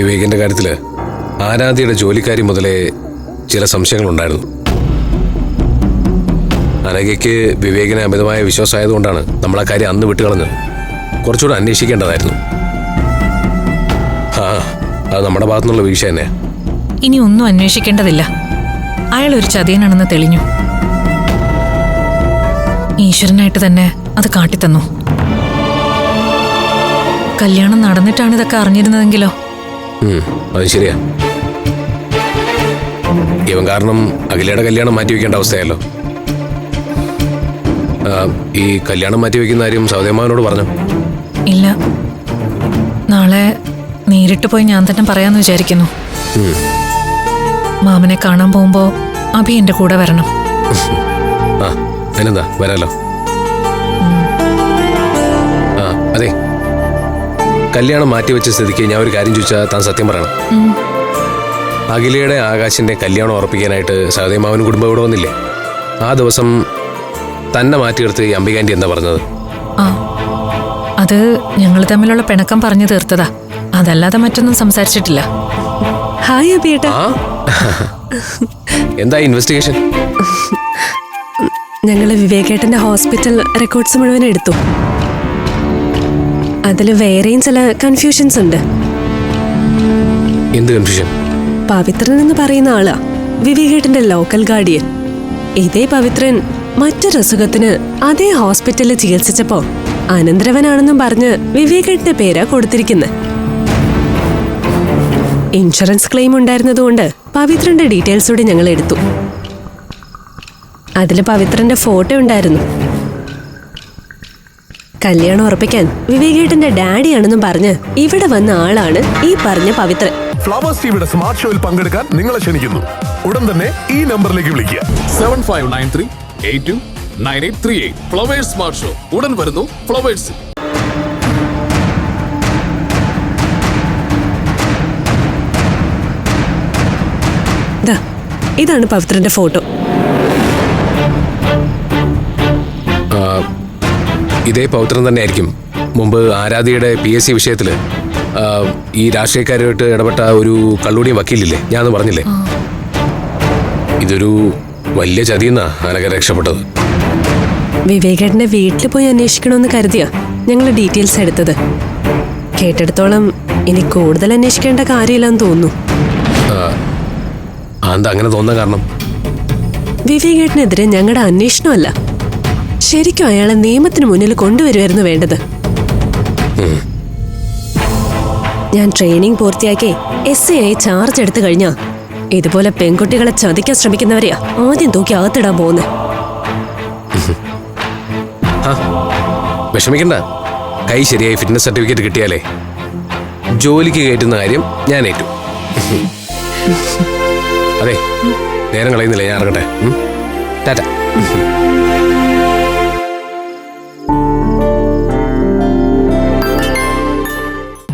വിവേകിന്റെ കാര്യത്തിൽ ആരാധ്യയുടെ ജോലിക്കാരി മുതലേ ചില സംശയങ്ങളുണ്ടായിരുന്നു. അനഘയ്ക്ക് വിവേകിനെ അമിതമായ വിശ്വാസമായതുകൊണ്ടാണ് നമ്മൾ ആ കാര്യം അന്ന് വിട്ടുകളഞ്ഞത്. കുറച്ചുകൂടെ അന്വേഷിക്കേണ്ടതായിരുന്നു. ആ അത് നമ്മുടെ ഭാഗത്തുനിന്നുള്ള വീഴ്ച തന്നെ. ഇനി ഒന്നും അന്വേഷിക്കേണ്ടതില്ല. അയാൾ ഒരു ചതിയനാണെന്ന് തെളിഞ്ഞു. ഈശ്വരനായിട്ട് തന്നെ അത് കാട്ടിത്തന്നു. കല്യാണം നടന്നിട്ടാണ് ഇതൊക്കെ അറിഞ്ഞിരുന്നതെങ്കിലോ? അത് ശരിയാ. ഇവൻ കാരണം അഖിലയുടെ കല്യാണം മാറ്റി വെക്കേണ്ട അവസ്ഥയല്ലോ ഈ കല്യാണം മാറ്റി വെക്കുന്ന കാര്യം സൗദേമാവനോട് പറഞ്ഞു? ഇല്ല. നാളെ നേരിട്ട് പോയി ഞാൻ തന്നെ പറയാന്ന് വിചാരിക്കുന്നു. മാമനെ കാണാൻ പോകുമ്പോ അഭി എന്റെ കൂടെ വരണം. ആ അതിനെന്താ വരാലോ. കല്യാണം മാറ്റി വെച്ച സ്ഥിതിക്ക് ഞാൻ ഒരു കാര്യം ചോദിച്ചാൽ താൻ സത്യം പറയണം. അഖിലയുടെ ആകാശിന്റെ കല്യാണം ഉറപ്പിക്കാനായിട്ട് സഹദേമാവനും കുടുംബം ഇവിടെ വന്നില്ലേ? ആ ദിവസം തന്നെ മാറ്റിയെടുത്ത് ഈ അംബികാന്റി എന്താ പറഞ്ഞത്? ആ അത് ഞങ്ങൾ തമ്മിലുള്ള പിണക്കം പറഞ്ഞു തീർത്തതാ. അതല്ലാതെ മറ്റൊന്നും സംസാരിച്ചിട്ടില്ല. ഹായ് അബിയേട്ടാ. ആ? എന്താ ഇൻവെസ്റ്റിഗേഷൻ ഞങ്ങൾ വിവേകേട്ടന്റെ ഹോസ്പിറ്റൽ റെക്കോർഡ്സ് മുഴുവൻ എടുത്തു. അതിൽ വേറെയും ചില കൺഫ്യൂഷൻസ് ഉണ്ട്. എന്ത് കൺഫ്യൂഷൻ പവിത്രൻ എന്ന് പറയുന്ന ആളാ. വിവേകേട്ടന്റെ ലോക്കൽ ഗാർഡിയൻ ഇതേ പവിത്രൻ മറ്റൊരു അസുഖത്തിന് അതേ ഹോസ്പിറ്റലിൽ ചികിത്സിച്ചപ്പോ അനന്തരവനാണെന്നും പറഞ്ഞ് വിവേകേട്ടന്റെ പേരാ കൊടുത്തിരിക്കുന്നത് ഇൻഷുറൻസ് ക്ലെയിം ഉണ്ടായിരുന്നതുകൊണ്ട് പവിത്രന്റെ ഡീറ്റെയിൽസ് കൂടി ഞങ്ങൾ എടുത്തു. അതിൽ പവിത്രന്റെ ഫോട്ടോ ഉണ്ടായിരുന്നു. കല്യാണം ഉറപ്പിക്കാൻ വിവേകേട്ടന്റെ ഡാഡിയാണെന്നും പറഞ്ഞ് ഇവിടെ വന്ന ആളാണ് ഈ പറഞ്ഞ പവിത്രൻ. ഫ്ലവേഴ്സ് ടിവിയുടെ സ്മാർട്ട് ഷോയിൽ പങ്കെടുക്കാൻ നിങ്ങളെ ക്ഷണിക്കുന്നു. ഉടൻ തന്നെ ഈ നമ്പറിലേക്ക് വിളിക്കുക. Seven five nine three eight two nine eight three eight flowers smart show ഉടൻ വരുന്നു ഫ്ലവേഴ്സ് ഇതാണ് പവിത്രന്റെ ഫോട്ടോ. ഇതേ പൗത്രൻ തന്നെയായിരിക്കും. മുമ്പ് ആരാധ്യയുടെ പി എസ് സി വിഷയത്തിൽ ഈ രാഷ്ട്രീയക്കാരുമായിട്ട് ഇടപെട്ട ഒരു കള്ളുടിയും വക്കീലില്ലേ? ഞാൻ പറഞ്ഞില്ലേ? ഇതൊരു വലിയ ചതിയെന്നാ അനക രക്ഷപ്പെട്ടത്. വിവേകേട്ടന്റെ വീട്ടിൽ പോയി അന്വേഷിക്കണമെന്ന് കരുതിയാ ഞങ്ങൾ ഡീറ്റെയിൽസ് എടുത്തത്. കേട്ടെടുത്തോളം ഇനി കൂടുതൽ അന്വേഷിക്കേണ്ട കാര്യമില്ലെന്ന് തോന്നുന്നു. എന്താ അങ്ങനെ തോന്നാൻ കാരണം? വിവേകേട്ടനെതിരെ ഞങ്ങളുടെ അന്വേഷണമല്ല. ശരിക്കും അയാളെ നിയമത്തിന് മുന്നിൽ കൊണ്ടുവരുമായിരുന്നു വേണ്ടത്. ഞാൻ ട്രെയിനിങ് പൂർത്തിയാക്കി എസ് ഐ ആയി ചാർജ് എടുത്തു കഴിഞ്ഞാ ഇതുപോലെ പെൺകുട്ടികളെ ചതിക്കാൻ ശ്രമിക്കുന്നവരെയാ ആദ്യം തൂക്കി അകത്തിടാൻ പോകുന്നത് വിഷമിക്കണ്ട. കൈ ശരിയായി ഫിറ്റ്നസ് സർട്ടിഫിക്കറ്റ് കിട്ടിയാലേ ജോലിക്ക് കയറ്റുന്ന കാര്യം ഞാൻ ഏറ്റു. അതെ നേരം കളയുന്നില്ല ഞാൻ ഇറങ്ങട്ടെ? ടാറ്റ.